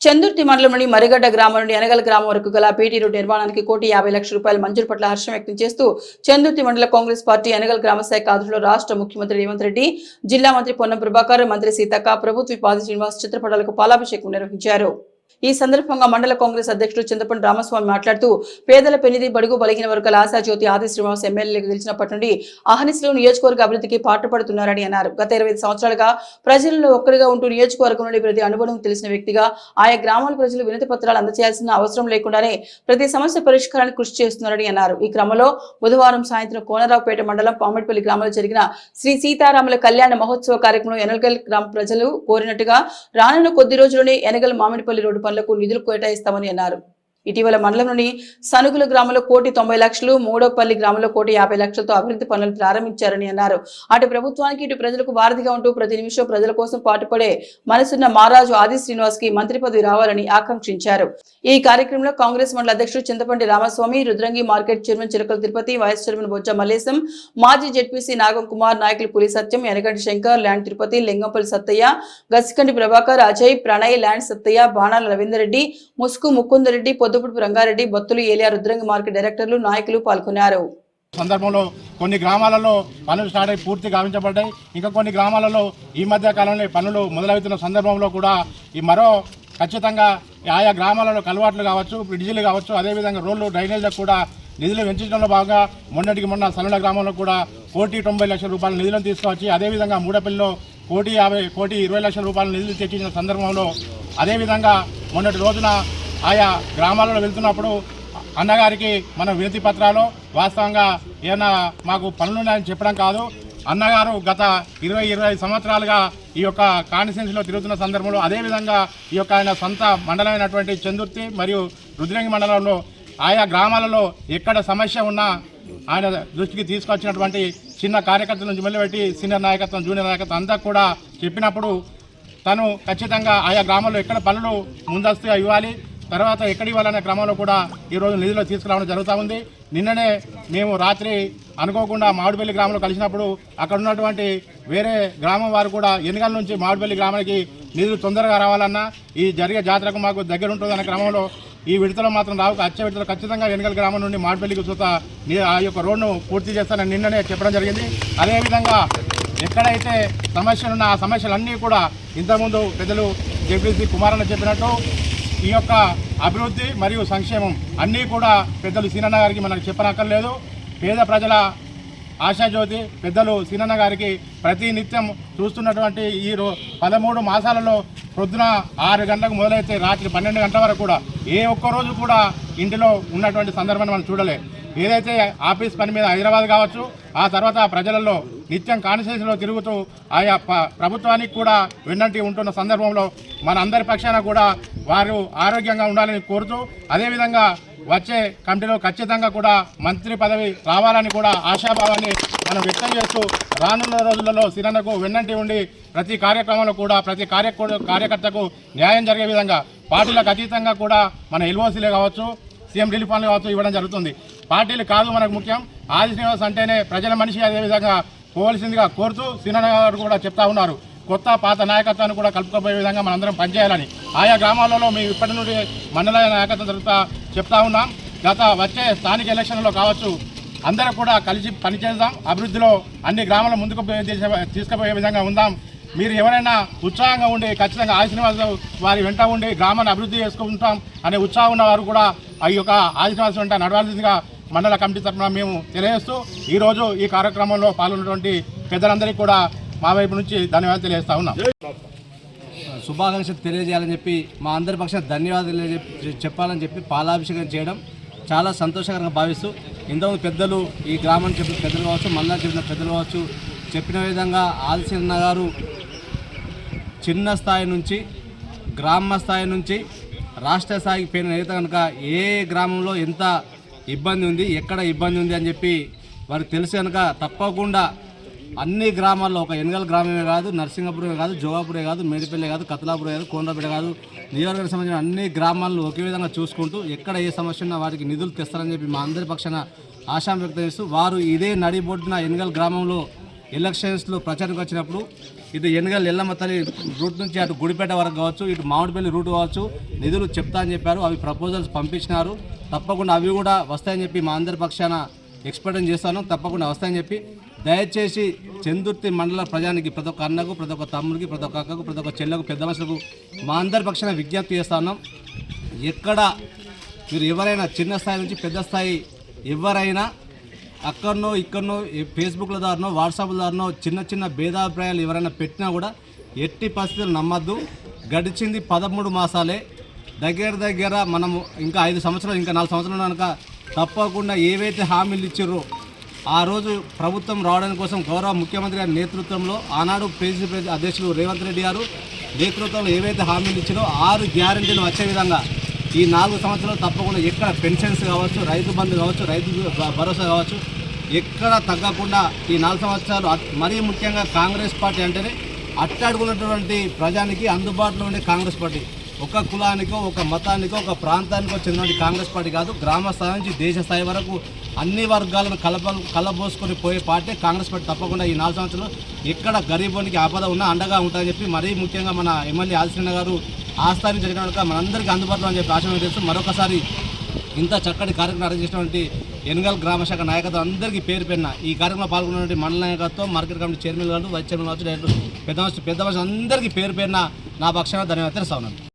చందుర్తి మండలంలోని మరిగడ్డ గ్రామం నుండి ఎనగల గ్రామం వరకు గల పీటీ రోడ్ నిర్మాణానికి కోటి యాభై లక్షల రూపాయల మంజూరు పట్ల హర్షం వ్యక్తం చేస్తూ చందుర్తి మండల కాంగ్రెస్ పార్టీ ఎనగల గ్రామ శాఖ ఆధ్వర్యంలో రాష్ట్ర ముఖ్యమంత్రి రేవంత్ రెడ్డి జిల్లా మంత్రి పొన్నం ప్రభాకర్ మంత్రి సీతక్క ప్రభుత్వ పాది శ్రీనివాస్ చిత్రపటాలకు పాలాభిషేకం నిర్వహించారు. ఈ సందర్భంగా మండల కాంగ్రెస్ అధ్యక్షుడు చింతపండి రామస్వామి మాట్లాడుతూ పేదల పెనిది బడుగు బలిగిన వర్గాల ఆశాజ్యోతి ఆది శ్రీనివాస్ ఎమ్మెల్యేలకు గెలిచినప్పటి నుండి అహనిశలో నియోజకవర్గ అభివృద్ధికి పాటుపడుతున్నారని అన్నారు. గత ఇరవై సంవత్సరాలుగా ప్రజలలో ఒక్కరిగా ఉంటూ నియోజకవర్గం నుండి ప్రతి అనుభవం తెలిసిన వ్యక్తిగా ఆయా గ్రామాల ప్రజలు వినతి పత్రాలు అందజేయాల్సిన అవసరం లేకుండానే ప్రతి సమస్య పరిష్కారానికి కృషి చేస్తున్నారని అన్నారు. ఈ క్రమంలో బుధవారం సాయంత్రం కోనరావుపేట మండలం పామిడిపల్లి గ్రామంలో జరిగిన శ్రీ సీతారాముల కళ్యాణ మహోత్సవ కార్యక్రమంలో ఎనగల్ గ్రామ ప్రజలు కోరినట్టుగా రానున్న కొద్ది రోజుల్లోనే ఎనగల్ మామిడిపల్లి రోడ్డు పనులకు నిధులు కేటాయిస్తామని అన్నారు. ఇటీవల మండలంలోని సనుగుల గ్రామంలో కోటి తొంభై లక్షలు మూడోపల్లి గ్రామంలో కోటి యాభై లక్షలతో అభివృద్ధి పనులు ప్రారంభించారని అన్నారు. అటు ప్రభుత్వానికి ఇటు ప్రజలకు వారధిగా ఉంటూ ప్రతి నిమిషం ప్రజల కోసం పాటుపడే మనసున్న మహారాజు ఆది శ్రీనివాస్కి మంత్రి పదవి రావాలని ఆకాంక్షించారు. ఈ కార్యక్రమంలో కాంగ్రెస్ మండల అధ్యక్షుడు Chintapandi Ramaswamy Rudrangi market chairman Chilakala Tirupati vice chairman Bojja Mallesham మాజీ జెడ్పీసీ నాగం కుమార్ నాయకులు పులి సత్యం ఎనగంటి శంకర్ ల్యాండ్ తిరుపతి లింగంపల్లి సత్తయ్య గసికంటి ప్రభాకర్ అజయ్ ప్రణయ్ ల్యాండ్ సత్తయ్య బాణాల రవీందర్ రెడ్డి ముసుకు ముకుందరెడ్డి పొద్దుపుడు రంగారెడ్డి బొత్తులు ఏలియా రుద్రంగ మార్కెట్ డైరెక్టర్లు నాయకులు పాల్గొన్నారు. సందర్భంలో కొన్ని గ్రామాలలో పనులు స్టార్ట్ అయి పూర్తి గావించబడ్డాయి. ఇంకా కొన్ని గ్రామాలలో ఈ మధ్య కాలంలో పనులు మొదలవుతున్న సందర్భంలో కూడా ఈ మరో ఖచ్చితంగా ఆయా గ్రామాలలో కలవాట్లు కావచ్చు బ్రిడ్జిలు కావచ్చు అదేవిధంగా రోడ్లు డ్రైనేజ్లకు కూడా నిధులు పెంచడంలో భాగంగా మొన్నటికి మొన్న సలుల గ్రామంలో కూడా కోటి తొంభై లక్షల రూపాయల నిధులను తీసుకువచ్చి అదేవిధంగా మూడపల్లిలో కోటి యాభై కోటి ఇరవై లక్షల రూపాయల నిధులు తెచ్చిన సందర్భంలో అదేవిధంగా మొన్నటి రోజున ఆయా గ్రామాలలో వెళ్తున్నప్పుడు అన్నగారికి మన వినతి పత్రాలు వాస్తవంగా ఏమైనా మాకు పనులున్నాయని చెప్పడం కాదు. అన్నగారు గత ఇరవై ఇరవై సంవత్సరాలుగా ఈ యొక్క కాన్స్టిట్యున్సీలో తిరుగుతున్న సందర్భంలో అదేవిధంగా ఈ యొక్క ఆయన సొంత మండలమైనటువంటి చందుర్తి మరియు రుద్రంగి మండలంలో ఆయా గ్రామాలలో ఎక్కడ సమస్య ఉన్నా ఆయన దృష్టికి తీసుకొచ్చినటువంటి చిన్న కార్యకర్తల నుంచి మొదలుపెట్టి సీనియర్ నాయకత్వం జూనియర్ నాయకత్వం అంతా కూడా చెప్పినప్పుడు తను ఖచ్చితంగా ఆయా గ్రామాల్లో ఎక్కడ పనులు ముందస్తుగా ఇవ్వాలి. తర్వాత ఎక్కడి వాళ్ళనే క్రమంలో కూడా ఈరోజు నిధులు తీసుకురావడం జరుగుతూ ఉంది. నిన్ననే మేము రాత్రి అనుకోకుండా మామిడిపల్లి గ్రామంలో కలిసినప్పుడు అక్కడ ఉన్నటువంటి వేరే గ్రామం వారు కూడా ఎన్నికల నుంచి మామిడిపల్లి గ్రామానికి నిధులు తొందరగా రావాలన్నా ఈ జరిగే జాతరకు మాకు దగ్గర ఉంటుందనే క్రమంలో ఈ విడతలో మాత్రం రావు అచ్చే విడతలో ఖచ్చితంగా ఎన్నికల గ్రామం నుండి మాడిపల్లికి చూత ఆ యొక్క రోడ్ను పూర్తి చేస్తానని నిన్ననే చెప్పడం జరిగింది. అదేవిధంగా ఎక్కడైతే సమస్యలున్న ఆ సమస్యలన్నీ కూడా ఇంతకుముందు పెద్దలు జెపిసి కుమారన్న చెప్పినట్టు ఈ యొక్క అభివృద్ధి మరియు సంక్షేమం అన్నీ కూడా పెద్దలు సీనన్న గారికి మనకు చెప్పనక్కర్లేదు. పేద ప్రజల ఆశాజ్యోతి పెద్దలు సీనన్న గారికి ప్రతి నిత్యం చూస్తున్నటువంటి ఈ రో పదమూడు మాసాలలో పొద్దున ఆరు గంటలకు మొదలైతే రాత్రి పన్నెండు గంటల వరకు కూడా ఏ ఒక్క రోజు కూడా ఇంటిలో ఉన్నటువంటి సందర్భాన్ని మనం చూడలేదు ఏదైతే ఆఫీస్ పని మీద హైదరాబాద్ కావచ్చు ఆ తర్వాత ప్రజలలో నిత్యం కాన్స్టిట్యూన్సీలో తిరుగుతూ ఆయా ప- ప్రభుత్వానికి కూడా వెన్నంటి ఉంటున్న సందర్భంలో మన అందరి పక్షాన కూడా వారు ఆరోగ్యంగా ఉండాలని కోరుతూ అదేవిధంగా వచ్చే కమిటీలో ఖచ్చితంగా కూడా మంత్రి పదవి రావాలని కూడా ఆశాభావాన్ని మనం వ్యక్తం చేస్తూ రానున్న రోజులలో సిరన్నకు వెన్నంటి ఉండి ప్రతి కార్యక్రమంలో కూడా ప్రతి కార్య కార్యకర్తకు న్యాయం జరిగే విధంగా పార్టీలకు అతీతంగా కూడా మన ఎల్ఓసీలే కావచ్చు సీఎం రిలీఫ్ ఫండ్లు కావచ్చు ఇవ్వడం జరుగుతుంది. పార్టీలు కాదు మనకు ముఖ్యం. ఆది శ్రీనివాస్ అంటేనే ప్రజల మనిషి అదేవిధంగా పోవలసిందిగా కోరుతూ సీనన్న గారు కూడా చెప్తా ఉన్నారు. కొత్త పాత నాయకత్వాన్ని కూడా కలుపుకోబోయే విధంగా మనందరం పనిచేయాలని ఆయా గ్రామాలలో మేము ఇప్పటి నుండి మండల నాయకత్వం జరుగుతా చెప్తా ఉన్నాం. గత వచ్చే స్థానిక ఎలక్షన్లో కావచ్చు అందరూ కూడా కలిసి పనిచేద్దాం. అభివృద్ధిలో అన్ని గ్రామాల ముందుకు తీసుకుపోయే విధంగా ఉందాం. మీరు ఎవరైనా ఉత్సాహంగా ఉండి ఖచ్చితంగా ఆదిశ్రీనివాస వారి వెంట ఉండి గ్రామాన్ని అభివృద్ధి చేసుకుంటాం అనే ఉత్సాహం ఉన్న వారు కూడా ఆ యొక్క ఆదిశ్రీనివాస వెంట నడవాల్సిందిగా మండల కమిటీ తరఫున మేము తెలియజేస్తూ ఈరోజు ఈ కార్యక్రమంలో పాల్గొన్నటువంటి పెద్దలందరికీ కూడా మా వైపు నుంచి ధన్యవాదాలు తెలియజేస్తా ఉన్నాం. శుభాకాంక్షలు తెలియజేయాలని చెప్పి మా అందరి పక్షాన ధన్యవాదాలు చెప్పి- చెప్పాలని చెప్పి పాలాభిషేకం చేయడం చాలా సంతోషకరంగా భావిస్తూ ఇంతకుముందు పెద్దలు ఈ గ్రామాన్ని చెప్పిన పెద్దలు కావచ్చు మళ్ళా చెప్పిన పెద్దలు కావచ్చు చెప్పిన విధంగా ఆదిశన్న గారు చిన్న స్థాయి నుంచి గ్రామ స్థాయి నుంచి రాష్ట్ర స్థాయికి పోయిన నేత కనుక ఏ గ్రామంలో ఎంత ఇబ్బంది ఉంది ఎక్కడ ఇబ్బంది ఉంది అని చెప్పి వారికి తెలుసు కనుక తప్పకుండా అన్ని గ్రామాల్లో ఒక ఎనగల గ్రామమే కాదు నరసింగపురమే కాదు జోగాపురే కాదు మేడిపల్లి కాదు కతలాపురే కాదు కోనరాపేట కాదు నియోజకవర్గానికి సంబంధించిన అన్ని గ్రామాలను ఒకే విధంగా చూసుకుంటూ ఎక్కడ ఏ సమస్య ఉన్నా వారికి నిధులు తెస్తారని చెప్పి మా అందరి పక్షాన ఆశాం వ్యక్తం చేస్తూ వారు ఇదే నడిబొడ్డున ఎనగల్ గ్రామంలో ఎలక్షన్స్లో ప్రచారంకి వచ్చినప్పుడు ఇటు ఎన్నికల ఎల్లమ్మ తల్లి రూట్ నుంచి అటు గుడిపేట వరకు కావచ్చు ఇటు మామిడిపల్లి రూట్ కావచ్చు నిధులు చెప్తా అని చెప్పారు అవి ప్రపోజల్స్ పంపించినారు. తప్పకుండా అవి కూడా వస్తాయని చెప్పి మా అందరి పక్షాన ఎక్స్పెక్ట్ చేస్తాను తప్పకుండా వస్తాయని చెప్పి. దయచేసి చందుర్తి మండల ప్రజానికి ప్రతి ఒక్క అన్నకు ప్రతి ఒక్క తమ్ముడికి ప్రతి ఒక్క అక్కకు ప్రతి ఒక్క చెల్లెకు పెద్ద మనుషులకు మా అందరి పక్షాన విజ్ఞప్తి చేస్తాను ఎక్కడ మీరు ఎవరైనా చిన్న స్థాయి నుంచి పెద్ద స్థాయి ఎవరైనా అక్కడనో ఇక్కడనో ఫేస్బుక్ల దారినో వాట్సాప్ల దారినో చిన్న చిన్న భేదాభిప్రాయాలు ఎవరైనా పెట్టినా కూడా ఎట్టి పరిస్థితులు నమ్మద్దు. గడిచింది పదమూడు మాసాలే. దగ్గర దగ్గర మనము ఇంకా ఐదు సంవత్సరాలు ఇంకా నాలుగు సంవత్సరాలు కనుక తప్పకుండా ఏవైతే హామీలు ఇచ్చారో ఆ రోజు ప్రభుత్వం రావడం కోసం గౌరవ ముఖ్యమంత్రి గారి నేతృత్వంలో ఆనాడు పేజీ అధ్యక్షులు రేవంత్ రెడ్డి గారు నేతృత్వంలో ఏవైతే హామీలు ఇచ్చారో ఆరు గ్యారంటీలు వచ్చే విధంగా ఈ నాలుగు సంవత్సరాలు తప్పకుండా ఎక్కడ పెన్షన్స్ కావచ్చు రైతు బంధు కావచ్చు రైతు భరోసా కావచ్చు ఎక్కడ తగ్గకుండా ఈ నాలుగు సంవత్సరాలు మరీ ముఖ్యంగా కాంగ్రెస్ పార్టీ అంటేనే అట్టాడుకున్నటువంటి ప్రజానికి అందుబాటులో ఉండే కాంగ్రెస్ పార్టీ. ఒక కులానికో ఒక మతానికో ఒక ప్రాంతానికో చెందిన కాంగ్రెస్ పార్టీ కాదు గ్రామ స్థాయి నుంచి దేశ స్థాయి వరకు అన్ని వర్గాలను కలప కలబోసుకొని పోయే పార్టీ కాంగ్రెస్ పార్టీ తప్పకుండా ఈ నాలుగు సంవత్సరాలు ఎక్కడ గరీబోనికి ఆపద ఉన్నా అండగా ఉంటుందని చెప్పి మరీ ముఖ్యంగా మన ఎమ్మెల్యే ఆదిశ్రీణ గారు ఆస్థానం జరిగిన మనందరికీ అందుబాటులో అని చెప్పి ఆశ చేస్తూ మరొకసారి ఇంత చక్కటి కార్యక్రమం అరేంజ్ చేసినటువంటి ఎనగల్ గ్రామ శాఖ నాయకత్వం అందరికీ పేరు పెన్న ఈ కార్యక్రమంలో పాల్గొన్నటువంటి మండల నాయకత్వం మార్కెట్ కమిటీ చైర్మన్ కావచ్చు వైస్ చైర్మన్ కావచ్చు డైరెక్టర్ పెద్ద పెద్ద మనిషి అందరికీ పేరు పెన్న నా పక్షాన ధన్యవాదాలు తెలుస్తా ఉన్నాను